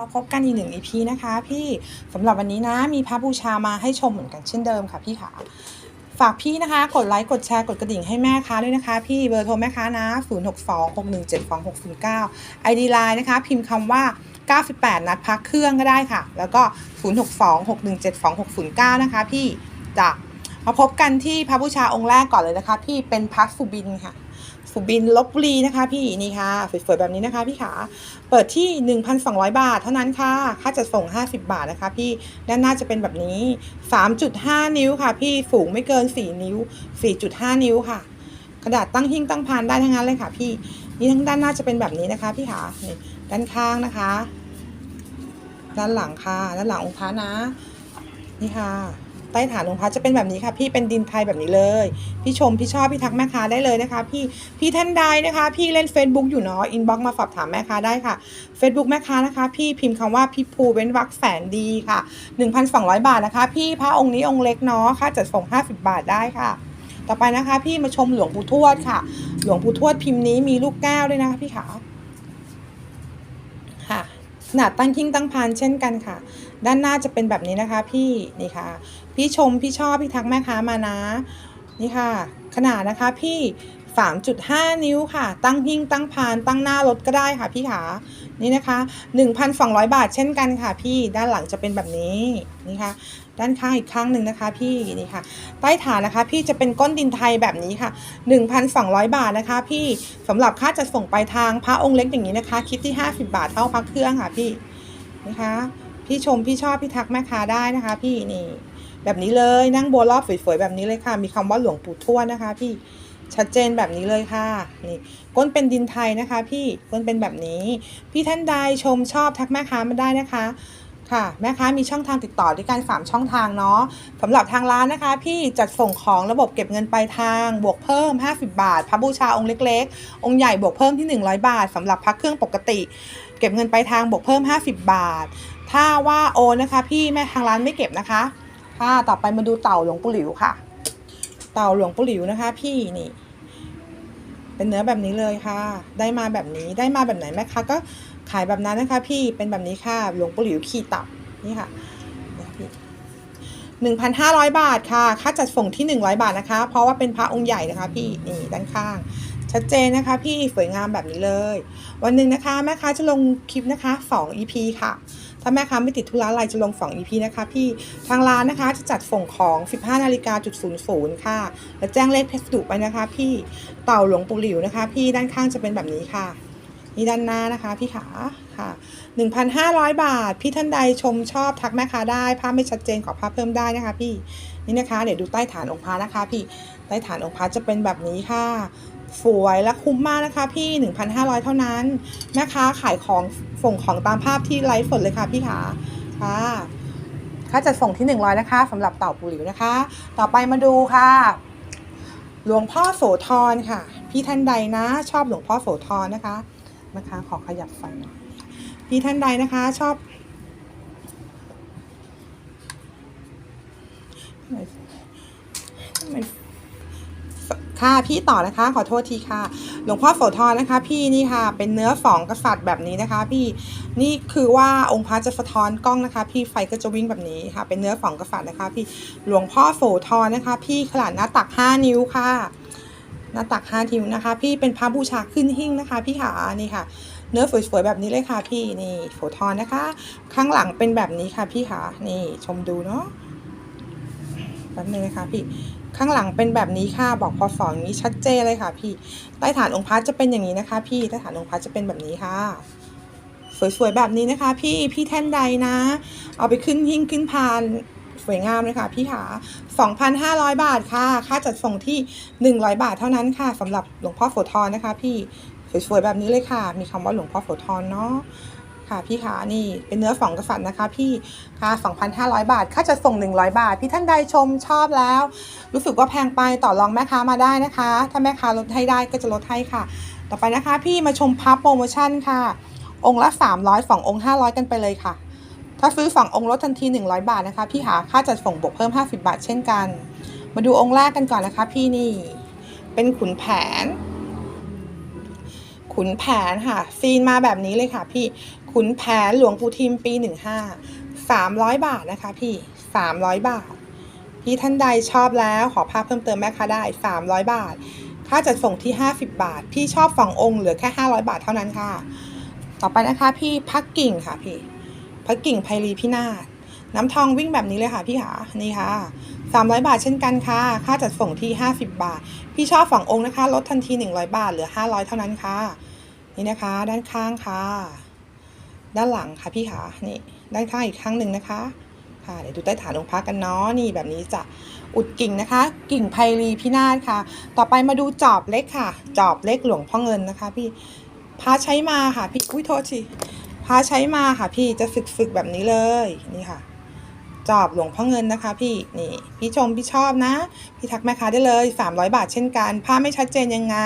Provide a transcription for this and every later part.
มาพบกันอีกหนึ่ง EP นะคะ พี่สำหรับวันนี้นะมีพระบูชามาให้ชมเหมือนกันเช่นเดิมค่ะพี่ขาฝากพี่นะคะ กดไลค์กดแชร์กดกระดิ่งให้แม่ค้าด้วยนะคะ พี่เบอร์โทรแม่ค้านะ 0 6 2 6 1 7 2 6 0 9 ID Line นะคะ พิมพ์คำว่า 98 นัดพักเครื่องก็ได้ค่ะ แล้วก็ 0 6 2 6 1 7 2 6 0 9 นะคะพี่จะมาพบกันที่พระบูชาองค์แรกก่อนเลยนะคะ พี่เป็นพระสุบินค่ะ สุบินลบบุรีนะคะ พี่นี่ค่ะสวยๆแบบนี้นะคะพี่ขาเปิดที่ 1,200 บาท เท่านั้นค่ะ ค่าจัดส่ง 50 บาทนะคะ พี่ด้านหน้าจะเป็นแบบนี้ 3.5 นิ้วค่ะ พี่สูงไม่เกิน 4 นิ้ว 4.5 นิ้วค่ะ กระดาษตั้งหิ้งตั้งพานได้ทั้งนั้นเลยค่ะ พี่นี่ทั้งด้านหน้าจะเป็นแบบนี้นะคะ พี่ขาด้านข้างนะคะ ด้านหลังค่ะ ด้านหลังองค์พระนะ นี่ค่ะ ใต้ฐานองค์พระจะเป็นแบบนี้ค่ะ พี่เป็นดินไทยแบบนี้เลย พี่ชมพี่ชอบพี่ทักแม่ค้าได้เลยนะคะ พี่พี่ท่านใดนะคะ พี่เล่น Facebook อยู่เนาะอินบ็อกมาสอบถามแม่ค้าได้ค่ะ Facebook แม่ค้านะคะ พี่พิมพ์คำว่าพี่ภูเว้นวรรคแสนดีค่ะ 1,200 บาทนะคะ พี่พระองค์นี้องค์เล็กเนาะค่าจัดส่ง 50 บาทได้ค่ะ ต่อไปนะคะ พี่มาชมหลวงปู่ทวดค่ะ หลวงปู่ทวดพิมพ์นี้มีลูกแก้วด้วยนะคะพี่ขาค่ะขนาดตั้งคิงตั้งพานเช่นกันค่ะ ด้านหน้าจะเป็นแบบนี้นะคะพี่นี่ค่ะ พี่ชมพี่ชอบพี่ทักแม่ค้ามานะนี่ค่ะ ขนาดนะคะพี่ 3.5 นิ้วค่ะ ตั้งหิ้งตั้งพาน ตั้งหน้ารถก็ได้ค่ะพี่ขานี่นะคะ 1,200 บาทเช่นกันค่ะ พี่ด้านหลังจะเป็นแบบนี้นี่ค่ะ ด้านข้างอีกข้างหนึ่งนะคะ พี่นี่ค่ะ ใต้ฐานนะคะ พี่จะเป็นก้นดินไทยแบบนี้ค่ะ 1,200 บาทนะคะ พี่สำหรับค่าจะส่งไปลายทางพระองค์เล็กอย่างนี้นะคะ คิดที่ 50 บาทเท่าพักเครื่องค่ะพี่นะคะ พี่ชมพี่ชอบพี่ทักแม่ค้าได้นะคะ พี่นี่แบบนี้เลยนั่งบัวรอบสวยๆแบบนี้เลยค่ะ มีคำว่าหลวงปู่ทวดนะคะ พี่ชัดเจนแบบนี้เลยค่ะนี่ก้นเป็นดินไทยนะคะ พี่ก้นเป็นแบบนี้ พี่ท่านใดชมชอบทักแม่ค้ามาได้นะคะค่ะแม่ค้ามีช่องทางติดต่อด้วยกัน3ช่องทางเนาะสำหรับทางร้านนะคะ พี่จัดส่งของระบบเก็บเงินปลายทาง บวกเพิ่ม 50 บาทพระบูชาองค์เล็ก ๆ องค์ใหญ่บวกเพิ่มที่ 100 บาทสำหรับพักเครื่องปกติ เก็บเงินปลายทางบวกเพิ่ม 50 บาท ถ้าว่าโอนนะคะ พี่แม่ทางร้านไม่เก็บนะคะ ค่ะต่อไปมาดูเต่าหลวงปู่หลิวค่ะ เต่าหลวงปู่หลิวนะคะ พี่นี่ เป็นเนื้อแบบนี้เลยค่ะ ได้มาแบบนี้ได้มาแบบไหนแม่ค้าก็ขายแบบนั้นนะคะ พี่เป็นแบบนี้ค่ะ หลวงปู่หลิวขี่เต่านี่ค่ะหนึ่งพันห้าร้อยบาทค่ะ ค่าจัดส่งที่หนึ่งร้อยบาทนะคะ เพราะว่าเป็นพระองค์ใหญ่นะคะ พี่นี่ด้านข้าง ชัดเจนนะคะ พี่สวยงามแบบนี้เลย วันหนึ่งนะคะแม่ค้าจะลงคลิปนะคะสอง EP ค่ะ ถ้าแม่ค้าไม่ติดธุระอะไรจะลง2 EP นะคะ พี่ทางร้านนะคะจะจัดส่งของ 15นาฬิกาจุด00ค่ะ และแจ้งเลขพัสดุไปนะคะ พี่เต่าหลวงปู่หลิวนะคะ พี่ด้านข้างจะเป็นแบบนี้ค่ะนี่ด้านหน้านะคะพี่ขาค่ะ 1,500 บาท พี่ท่านใดชมชอบทักแม่ค้าได้ภาพไม่ชัดเจนขอภาพเพิ่มได้นะคะ พี่นี่นะคะ เดี๋ยวดูใต้ฐานองค์พระนะคะ พี่ใต้ฐานองค์พระจะเป็นแบบนี้ค่ะ สวยและคุ้มมากนะคะ พี่ 1,500 เท่านั้นแมค้าขายของส่งของตามภาพที่ไลฟ์สดเลยค่ะพี่ขาค่ะค่าจัดส่งที่ 100 นะคะสำหรับเต่าปูหลิวนะคะ ต่อไปมาดูค่ะ หลวงพ่อโสธรค่ะ พี่ท่านใดนะ ชอบหลวงพ่อโสธรนะคะนะคะ ขอขยับไฟหน่อยพี่ท่านใดนะคะชอบ ค่ะพี่ต่อนะคะขอโทษทีค่ะ หลวงพ่อโสธรนะคะ พี่นี่ค่ะ เป็นเนื้อสองกษัตริย์แบบนี้นะคะ พี่นี่คือว่าองค์พระจะสะท้อนกล้องนะคะ พี่ไฟก็จะวิ่งแบบนี้ค่ะ เป็นเนื้อสองกษัตริย์นะคะ พี่หลวงพ่อโสธรนะคะ พี่ขนาดหน้าตัก 5 นิ้วค่ะหน้าตัก 5 นิ้วนะคะ พี่เป็นพระบูชาขึ้นหิ้งนะคะ พี่ขานี่ค่ะ เนื้อสวยๆแบบนี้เลยค่ะพี่นี่โสธรนะคะ ข้างหลังเป็นแบบนี้ค่ะพี่ขานี่ชมดูเนาะแป๊บนึงนะคะพี่ ข้างหลังเป็นแบบนี้ค่ะบอกพอสอนองนี้ชัดเจนเลยค่ะ พี่ใต้ฐานองค์พระจะเป็นอย่างนี้นะคะ พี่ใต้ฐานองค์พระจะเป็นแบบนี้ค่ะ สวยๆแบบนี้นะคะ พี่พี่แท่นใดนะ เอาไปขึ้นหิ้งขึ้นพานสวยงามเลยค่ะพี่ขา2,500 บาทค่ะ ค่าจัดส่งที่ 100 บาทเท่านั้นค่ะสำหรับหลวงพ่อโสธรนะคะ พี่สวยๆแบบนี้เลยค่ะ มีคำว่าหลวงพ่อโสธรเนาะ ค่ะพี่ขานี่เป็นเนื้อสองกษัตริย์นะคะพี่ค่ะ2,500 บาท ค่าจะส่ง 100 บาท พี่ท่านใดชมชอบแล้ว รู้สึกว่าแพงไปต่อรองแม่ค้ามาได้นะคะ ถ้าแม่ค้าลดให้ได้ก็จะลดให้ค่ะ ต่อไปนะคะ พี่มาชมพับโปรโมชั่นค่ะ องค์ละ 300 2องค์500 กันไปเลยค่ะ ถ้าซื้อ2องค์ลดทันที 100 บาทนะคะ พี่หาค่าจัดส่งบวกเพิ่ม 50 บาทเช่นกัน มาดูองค์แรกกันก่อนนะคะ พี่นี่เป็นขุนแผน ขุนแผนค่ะซีนมาแบบนี้เลยค่ะพี่ขุนแผนหลวงปู่ทิมปีหนึ่งห้าสามร้อยบาทนะคะพี่สามร้อยบาท พี่ท่านใดชอบแล้วขอภาพเพิ่มเติมแม่ค้าได้สามร้อยบาท ค่าจัดส่งที่ห้าสิบบาท พี่ชอบฝั่งองค์เหลือแค่ห้าร้อยบาทเท่านั้นค่ะ ต่อไปนะคะพี่พักกิ่งค่ะพี่พักกิ่งไพรีพินาศน้ำทองวิ่งแบบนี้เลยค่ะพี่ขานี่ค่ะสามร้อยบาทเช่นกันค่ะ ค่าจัดส่งที่ห้าสิบบาท พี่ชอบฝั่งองค์นะคะ ลดทันทีหนึ่งร้อยบาทเหลือห้าร้อยเท่านั้นค่ะ นี่นะคะ ด้านข้างค่ะ ด้านหลังค่ะพี่ขานี่ด้านข้างอีกข้างหนึ่งนะคะค่ะเดี๋ยวดูใต้ฐานองค์พระกันเนาะนี่แบบนี้จะอุดกิ่งนะคะ กิ่งไพรีพินาศค่ะ ต่อไปมาดูจอบเล็กค่ะ จอบเล็กหลวงพ่อเงินนะคะ พี่พาใช้มาค่ะพี่อุ้ยโทษทีพาใช้มาค่ะ พี่จะฝึกฝึกๆแบบนี้เลยนี่ค่ะ จอบหลวงพ่อเงินนะคะ พี่นี่พี่ชมพี่ชอบนะ พี่ทักแม่ค้าได้เลย 300 บาทเช่นกันผ้าไม่ชัดเจนยังไง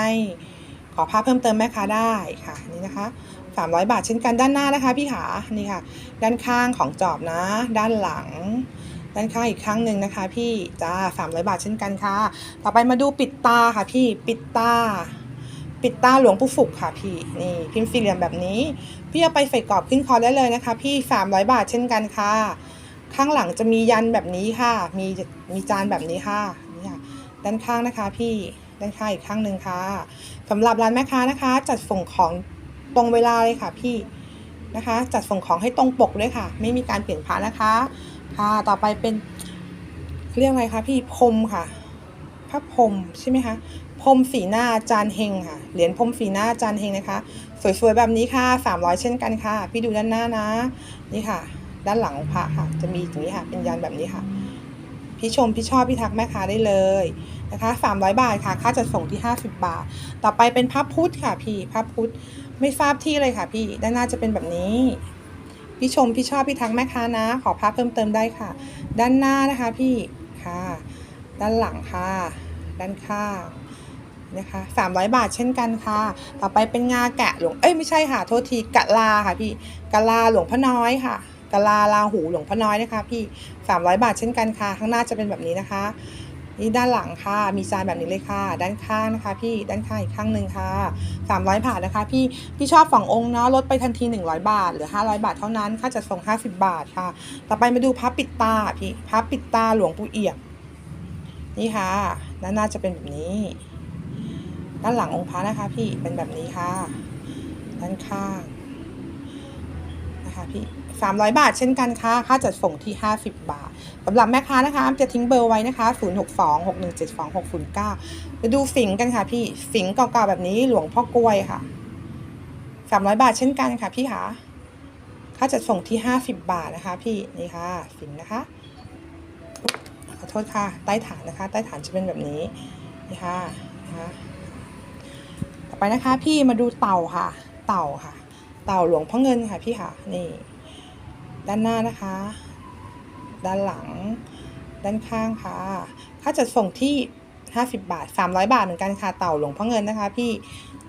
ขอภาพเพิ่มเติมแม่ค้าได้ค่ะนี่นะคะ300 บาทเช่นกันด้านหน้านะคะพี่ขานี่ค่ะ ด้านข้างของจอบนะ ด้านหลัง ด้านข้างอีกครั้งหนึ่งนะคะ พี่จ้า300 บาทเช่นกันค่ะ ต่อไปมาดูปิดตาค่ะ พี่ปิดตา ปิดตาหลวงปู่ฝุกค่ะพี่นี่พิมพ์สี่เหลี่ยมแบบนี้ พี่เอาไปใส่กรอบขึ้นคอได้เลยนะคะ พี่ 300 บาทเช่นกันค่ะ ข้างหลังจะมียันแบบนี้ค่ะ มีมีจานแบบนี้ค่ะนี่ค่ะด้านข้างนะคะ พี่ด้านข้างอีกข้างหนึ่งค่ะ สำหรับร้านแม่ค้านะคะ จัดส่งของตรงเวลาเลยค่ะพี่นะคะ จัดส่งของให้ตรงปกด้วยค่ะ ไม่มีการเปลี่ยนผ้านะคะ ค่ะ ต่อไปเป็นเรียกอะไรคะพี่พรมค่ะพระพรมใช่ไหมคะพรมสีหน้าจานเฮงค่ะ เหรียญพรมสีหน้าจานเฮงนะคะ สวยๆแบบนี้ค่ะ300 เช่นกันค่ะ พี่ดูด้านหน้านะ นี่ค่ะ ด้านหลังของพระค่ะ จะมีอย่างนี้ค่ะ เป็นยันแบบนี้ค่ะ พี่ชมพี่ชอบพี่ทักแม่ค้าได้เลยนะคะ300 บาทค่ะ ค่าจัดส่งที่ 50 บาท ต่อไปเป็นพระพุทธค่ะพี่พระพุทธไม่ทราบที่เลยค่ะพี่ด้านหน้าจะเป็นแบบนี้พี่ชมพี่ชอบพี่ทักแม่ค้านะ ขอภาพเพิ่มเติมได้ค่ะ ด้านหน้านะคะพี่ค่ะ ด้านหลังค่ะ ด้านข้างนะคะ300 บาทเช่นกันค่ะ ต่อไปเป็นงาแกะหลวง เอ้ยไม่ใช่ค่ะ โทษทีกะลาค่ะพี่กะลาหลวงพ่อน้อยค่ะ กลาลาหูหลวงพ่อน้อยนะคะ พี่ 300 บาทเช่นกันค่ะ ข้างหน้าจะเป็นแบบนี้นะคะ นี่ด้านหลังค่ะ มีจานแบบนี้เลยค่ะ ด้านข้างนะคะ พี่ด้านข้างอีกข้างหนึ่งค่ะ 300 บาทนะคะ พี่พี่ชอบฝั่งองค์เนาะลดไปทันที 100 บาทหลือ 500 บาทเท่านั้นค่าจัดส่ง 50 บาทค่ะ ต่อไปมาดูพับปิดตาพี่พับปิดตาหลวงปู่เอี่ยมนี่ค่ะด้านหน้าจะเป็นแบบนี้ ด้านหลังองค์พระนะคะ พี่เป็นแบบนี้ค่ะ ด้านข้างนะคะพี่ 300 บาท เช่นกันค่ะ ค่าจัดส่งที่ 50 บาทสำหรับแม่ค้านะคะจะทิ้งเบอร์ไว้นะคะ 0626172609ไปดูฝิงกันค่ะพี่ฝิงเก่าๆแบบนี้หลวงพ่อกล้วยค่ะ 300 บาทเช่นกันค่ะพี่คะค่าจัดส่งที่ 50 บาทนะคะ พี่นี่ค่ะฝิงนะคะขอโทษค่ะ ใต้ฐานนะคะ ใต้ฐานจะเป็นแบบนี้นี่ค่ะนะคะต่อไปนะคะ พี่มาดูเต่าค่ะ เต่าค่ะ เต่าหลวงพ่อเงินค่ะพี่ค่ะนี่ ด้านหน้านะคะ ด้านหลัง ด้านข้างค่ะ ค่าจัดส่งที่ 50 บาท 300 บาทเหมือนกันค่ะ เต่าหลวงพ่อเงินนะคะพี่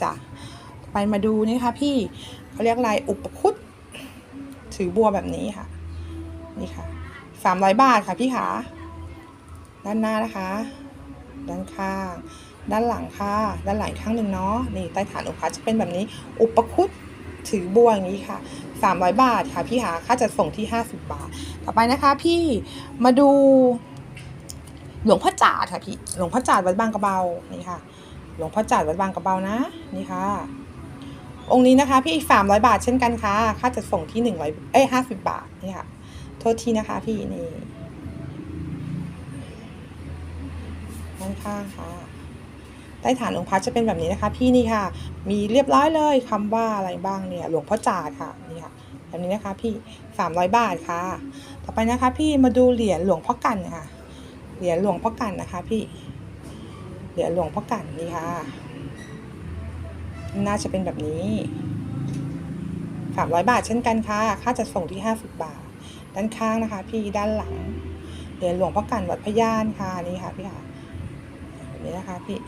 จะไปมาดูนี่ค่ะพี่เขาเรียกลายอุปคุตถือบัวแบบนี้ค่ะ นี่ค่ะ 300 บาทค่ะพี่ขาด้านหน้านะคะ ด้านข้าง ด้านหลังค่ะ ด้านหลังข้างหนึ่งเนาะ นี่ใต้ฐานองค์พระจะเป็นแบบนี้ อุปคุตถือบัวอย่างนี้ค่ะ 300 บาทค่ะพี่หาค่าจัดส่งที่ 50 บาท ต่อไปนะคะ พี่มาดู หลวงพ่อจาดค่ะพี่หลวงพ่อจาดวัดบางกระเบานี่ค่ะ หลวงพ่อจาดวัดบางกระเบานะนี่ค่ะ องค์นี้นะคะ พี่300บาทเช่นกันค่ะ ค่าจัดส่งที่100เอ้ย50บาทนี่ค่ะโทษทีนะคะ พี่นี่ด้านข้างค่ะ ใต้ฐานองค์พระจะเป็นแบบนี้นะคะ พี่นี่ค่ะ มีเรียบร้อยเลยคำว่าอะไรบ้างเนี่ยหลวงพ่อจาดค่ะนี่ค่ะแบบนี้นะคะพี่สามร้อยบาทค่ะ ต่อไปนะคะ พี่มาดูเหรียญหลวงพ่อกันค่ะ เหรียญหลวงพ่อกันนะคะ พี่ เหรียญหลวงพ่อกันนี่ค่ะ น่าจะเป็นแบบนี้สามร้อยบาทเช่นกันค่ะ ค่าจัดส่งที่ห้าสิบบาท ด้านข้างนะคะ พี่ ด้านหลัง เหรียญหลวงพ่อกันวัดพระย่านค่ะ นี่ค่ะพี่ค่ะแบบนี้นะคะพี่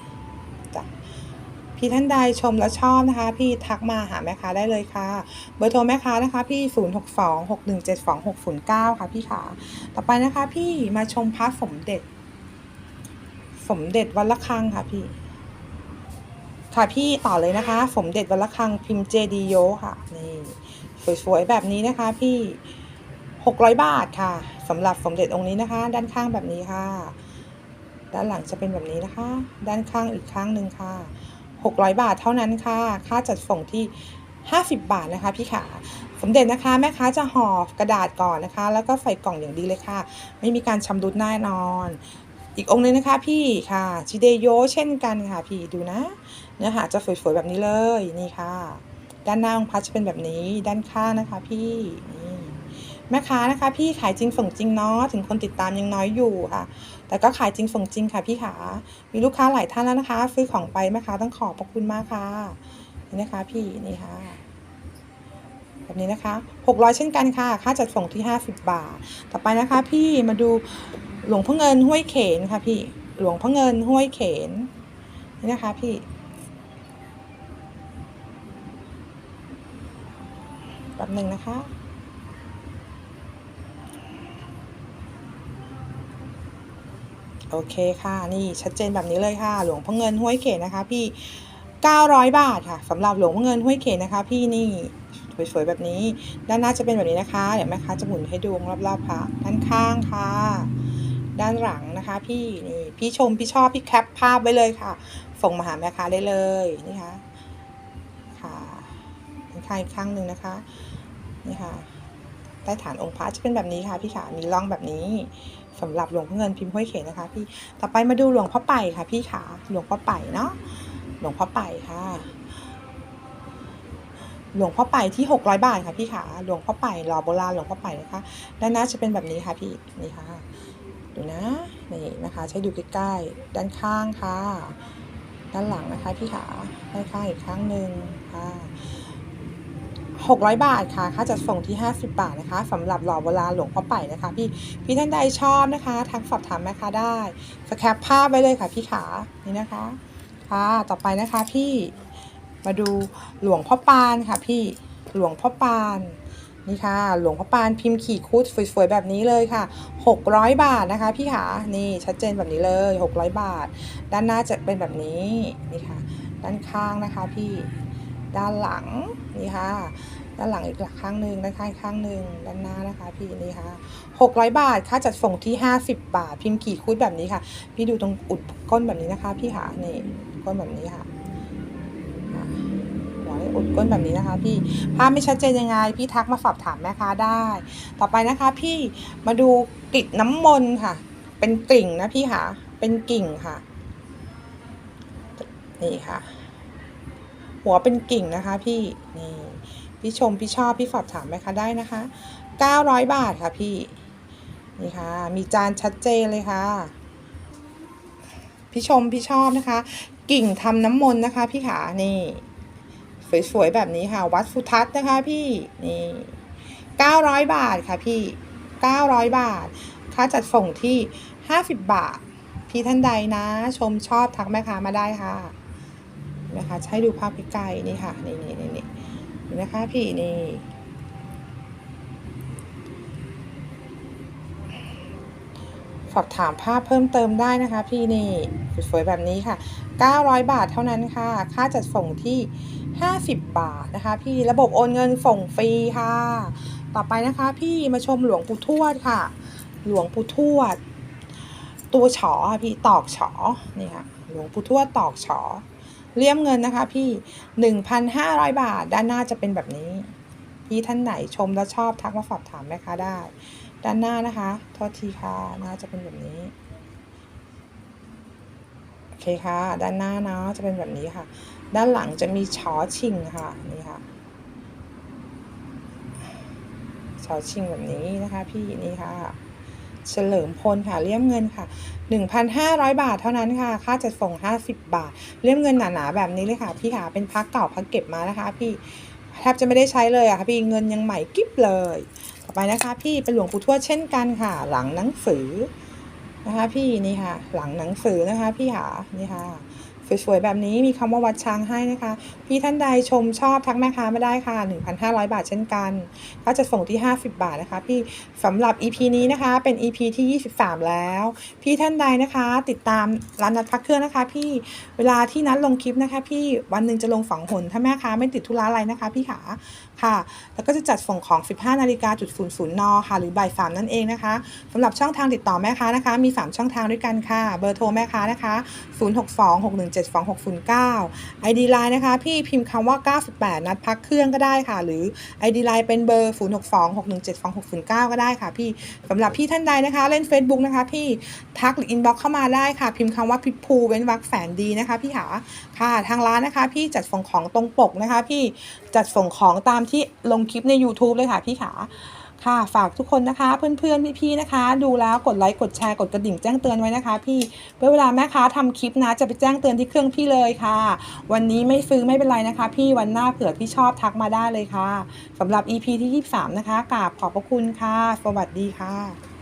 พี่ท่านใดชมแล้วชอบนะคะ พี่ทักมาหาแม่ค้าได้เลยค่ะ เบอร์โทรแม่ค้านะคะ พี่ 0 6 2 6 1 7 2 6 0 9 ค่ะพี่ขาต่อไปนะคะ พี่มาชมพระสมเด็จ สมเด็จวัดละคังค่ะพี่ ค่ะพี่ต่อเลยนะคะ สมเด็จวัดละคังพิมพ์เจดีโยค่ะนี่สวยๆแบบนี้นะคะ พี่600 บาทค่ะสำหรับสมเด็จองค์นี้นะคะ ด้านข้างแบบนี้ค่ะ ด้านหลังจะเป็นแบบนี้นะคะ ด้านข้างอีกข้างหนึ่งค่ะ 600 บาทเท่านั้นค่ะ ค่าจัดส่งที่ 50 บาทนะคะพี่ขาสมเด็จนะคะแม่ค้าจะห่อกระดาษก่อนนะคะ แล้วก็ใส่กล่องอย่างดีเลยค่ะ ไม่มีการชำรุดแน่นอน อีกองค์นึงนะคะพี่ค่ะชิเดโยเช่นกันค่ะพี่ดูนะ เนื้อหาจะสวยๆแบบนี้เลยนี่ค่ะ ด้านหน้าองค์พระจะเป็นแบบนี้ด้านข้างนะคะพี่นี่แม่ค้านะคะ พี่ขายจริงส่งจริงเนาะถึงคนติดตามยังน้อยอยู่ค่ะ แต่ก็ขายจริงส่งจริงค่ะพี่ขามีลูกค้าหลายท่านแล้วนะคะ ซื้อของไปแม่ค้าต้องขอบพระคุณมากค่ะนี่นะคะ พี่นี่ค่ะแบบนี้นะคะ 600 เช่นกันค่ะ ค่าจัดส่งที่ 50 บาท ต่อไปนะคะ พี่มาดูหลวงพ่อเงินห้วยเขนค่ะ พี่ หลวงพ่อเงินห้วยเขน นี่นะคะ พี่แบบหนึ่งนะคะ โอเคค่ะนี่ชัดเจนแบบนี้เลยค่ะ หลวงพ่อเงินห้วยเขนนะคะ พี่ 900 บาทค่ะสำหรับหลวงพ่อเงินห้วยเขนนะคะ พี่นี่สวยๆแบบนี้ ด้านหน้าจะเป็นแบบนี้นะคะเดี๋ยวแม่ค้าจะหมุนให้ดูรอบๆค่ะด้านข้างค่ะ ด้านหลังนะคะ พี่นี่พี่ชมพี่ชอบพี่แคปภาพไว้เลยค่ะส่งมาหาแม่ค้าได้เลยนี่ค่ะค่ะด้านข้างอีกข้างหนึ่งนะคะนี่ค่ะใต้ฐานองค์พระจะเป็นแบบนี้ค่ะพี่ขามีร่องแบบนี้ สำหรับหลวงพ่อเงินพิมพ์ห้วยเขนนะคะ พี่ต่อไปมาดูหลวงพ่อไปค่ะ พี่ขาหลวงพ่อไปเนาะหลวงพ่อไปค่ะ หลวงพ่อไปที่600บาทค่ะพี่ขาหลวงพ่อไปรอโบราณหลวงพ่อไปนะคะด้านหน้าจะเป็นแบบนี้ค่ะพี่นี่ค่ะดูนะนี่นะคะ ใช้ดูใกล้ๆด้านข้างค่ะ ด้านหลังนะคะพี่ขาด้านข้างอีกครั้งหนึ่งค่ะ 600 บาทค่ะค่าจัดส่งที่ 50 บาทนะคะสำหรับหล่อโบราณหลวงพ่อไปนะคะพี่พี่ท่านใดชอบนะคะทักสอบถามแม่ค้าได้สแคปภาพไว้เลยค่ะพี่ขานี่นะคะค่ะต่อไปนะคะพี่มาดูหลวงพ่อปานค่ะพี่หลวงพ่อปานนี่ค่ะ หลวงพ่อปานพิมพ์ขีดคุดสวยๆแบบนี้เลยค่ะ 600 บาทนะคะพี่ขานี่ชัดเจนแบบนี้เลย 600 บาท ด้านหน้าจะเป็นแบบนี้นี่ค่ะ ด้านข้างนะคะพี่ ด้านหลังนี่ค่ะ ด้านหลังอีกหลักข้างหนึ่งด้านข้างอีกข้างหนึ่งด้านหน้านะคะพี่นี่ค่ะ600 บาท ค่าจัดส่งที่ 50 บาท พิมพ์กี่คุดแบบนี้ค่ะ พี่ดูตรงอุดก้นแบบนี้นะคะ พี่ค่ะนี่ก้นแบบนี้ค่ะไว้อุดก้นแบบนี้นะคะพี่ภาพไม่ชัดเจนยังไง พี่ทักมาสอบถามแม่ค้าได้ ต่อไปนะคะพี่มาดูกลิ่นน้ำมนต์ค่ะ เป็นกลิ่งนะพี่ค่ะ เป็นกิ่งค่ะ นี่ค่ะ หัวเป็นกิ่งนะคะ พี่นี่พี่ชมพี่ชอบพี่สอบถามไหมคะได้นะคะ 900 บาทค่ะพี่นี่ค่ะ มีจานชัดเจนเลยค่ะ พี่ชมพี่ชอบนะคะ กิ่งทำน้ำมนต์นะคะ พี่ขานี่สวยๆแบบนี้ค่ะ วัดสุทัศน์นะคะพี่นี่900บาทค่ะพี่900บาท ค่าจัดส่งที่50บาท พี่ท่านใดนะ ชมชอบทักแม่ค้ามาได้ค่ะ นะคะให้ดูภาพใกล้ๆนี่ค่ะนี่นี่นี่นี่นะคะพี่นี่สอบถามภาพเพิ่มเติมได้นะคะพี่นี่สวยๆแบบนี้ค่ะ 900 บาทเท่านั้นค่ะ ค่าจัดส่งที่ 50 บาทนะคะ พี่ระบบโอนเงินส่งฟรีค่ะ ต่อไปนะคะพี่มาชมหลวงปู่ทวดค่ะ หลวงปู่ทวด ตัวฉอค่ะพี่ตอกฉอนี่ค่ะหลวงปู่ทวดตอกฉอ เลี่ยมเงินนะคะพี่ 1,500 บาท ด้านหน้าจะเป็นแบบนี้ พี่ท่านไหนชมแล้วชอบทักมาสอบถามแม่ค้าได้ ด้านหน้านะคะ โทษทีค่ะหน้าจะเป็นแบบนี้ โอเคค่ะ ด้านหน้าเนาะจะเป็นแบบนี้ค่ะ ด้านหลังจะมีชอชิงค่ะ นี่ค่ะชอชิงแบบนี้นะคะ พี่นี่ค่ะ เฉลิมพลค่ะเลี่ยมเงินค่ะ 1,500 บาทเท่านั้นค่ะ ค่าจัดส่ง 50 บาท เลี่ยมเงินหนาๆแบบนี้เลยค่ะ พี่ค่ะเป็นพักเก่าพักเก็บมานะคะ พี่แทบจะไม่ได้ใช้เลยอะค่ะพี่เงินยังใหม่กิ๊บเลย ต่อไปนะคะ พี่เป็นหลวงปู่ทวดเช่นกันค่ะ หลังหนังสือนะคะ พี่นี่ค่ะ หลังหนังสือนะคะ พี่ค่ะนี่ค่ะ สวยๆ แบบนี้มีคำว่าวัดช้างให้นะคะ พี่ท่านใดชมชอบทักแม่ค้ามาได้ค่ะ 1,500 บาทเช่นกัน ก็จะส่งที่ 50 บาทนะคะพี่สำหรับ EP นี้นะคะเป็น EP ที่ 23 แล้ว พี่ท่านใดนะคะ ติดตามร้านนัดพักเครื่องนะคะ พี่เวลาที่นัดลงคลิปนะคะ พี่วันหนึ่งจะลงสองหนถ้าแม่ค้าไม่ติดธุระอะไรนะคะพี่ขาค่ะ แล้วก็จะจัดส่งของ 15นาฬิกาจุด00นค่ะ หรือบ่ายสามนั่นเองนะคะสำหรับช่องทางติดต่อแม่ค้านะคะ มี 3 ช่องทางด้วยกันค่ะ เบอร์โทรแม่ค้านะคะ0626172609 ID Line นะคะ พี่พิมพ์คำว่า 98 นัดพักเครื่องก็ได้ค่ะ หรือ ID Line เป็นเบอร์ 0626172609 ก็ได้ค่ะ พี่สำหรับพี่ท่านใดนะคะ เล่น Facebook นะคะ พี่ทักหรือ inbox เข้ามาได้ค่ะ พิมพ์คำว่าพิภูเว้นวรรคแสนดีนะคะ พี่ขาค่ะ ทางร้านนะคะ พี่จัดส่งของตรงปกนะคะ พี่จัดส่งของตามที่ลงคลิปใน YouTube เลยค่ะ พี่ขา ค่ะฝากทุกคนนะคะ เพื่อนๆพี่ๆนะคะ ดูแล้วกดไลค์กดแชร์กดกระดิ่งแจ้งเตือนไว้นะคะ พี่เพื่อเวลาแม่ค้าทำคลิปนะ จะไปแจ้งเตือนที่เครื่องพี่เลยค่ะ วันนี้ไม่ซื้อไม่เป็นไรนะคะ พี่วันหน้าเผื่อพี่ชอบทักมาได้เลยค่ะสำหรับ EP ที่ 23 นะคะกราบขอบพระคุณค่ะ สวัสดีค่ะ